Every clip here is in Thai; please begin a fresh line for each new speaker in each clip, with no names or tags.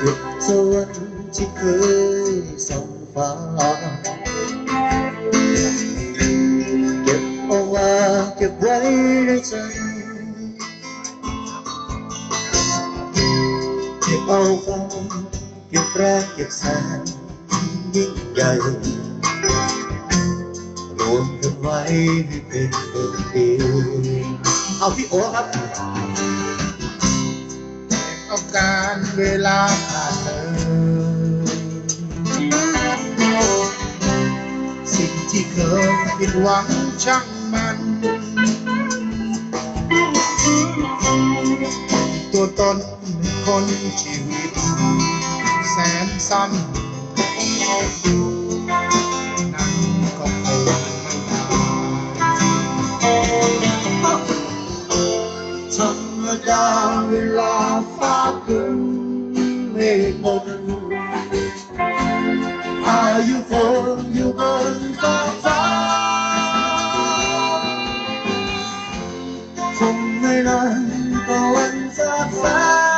หยุดสวรรค์ที่เคยส่องฟ้า เก็บเอามาเก็บไว้ในใจเก็บเอาความเก็บแรกเก็บแสนยิ่งใหญ่รวมกันไว้ให้เป็นคนเดียวเอาพี่โอครับ
ต้องการเวลาผ่านเลยสิ่งที่เคยผิดหวังช่างมัน ตัวตนคนชีวิต แสนสั้นนั้นก็คงไม่นาน
ธรรมดาเวลาฟ้า อายุฝนอยู่บนฟ้ากฟ้าคงไม่นานก็วันจะแส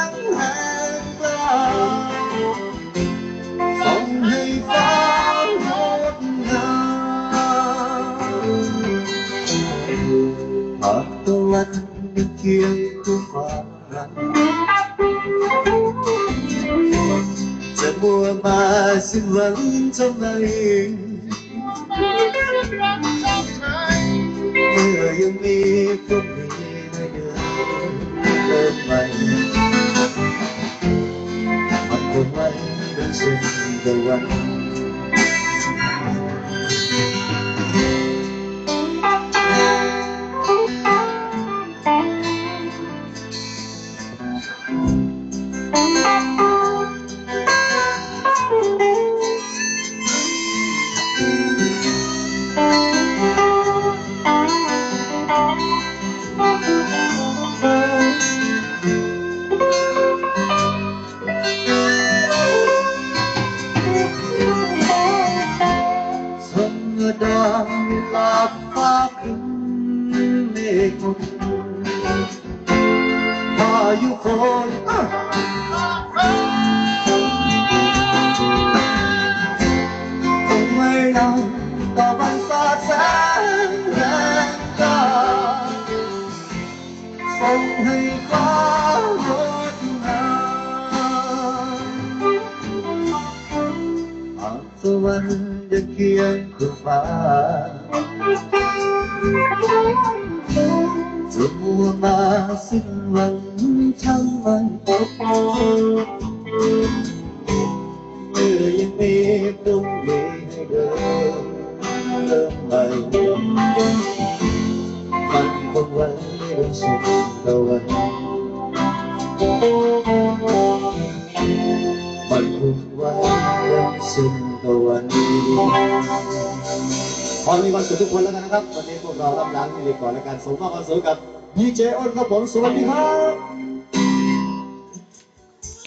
ง มัวมาสิ้นหวังทำไมเมื่อยังมีพรุ่งนี้ให้เดินเริ่มใหม่มันคงไม่เป็นสิ่งตะวัน เมฆหมดพายุฝนคงไม่นานต่อวันสาดแสง แรงกล้าส่งให้ฟ้างดงามากตะวันยังเคียงคู่ฟ้าจะมัวมาสิ้นหวังทั้งมันเมื่อยังมีพรุ่งนี้ให้เดินเริ่มใหม่มันคงไว้เป็นสุดตะวันมันคงไว้เป็นสุดตะวันขอมีความสุขทุกคนแล้วกันนะครับ วันนี้พวกเรารับล้างที่ดีก่อนและการส่งมอบความสุขกับ ดีเจอ้นครับผมสวัสดีครับ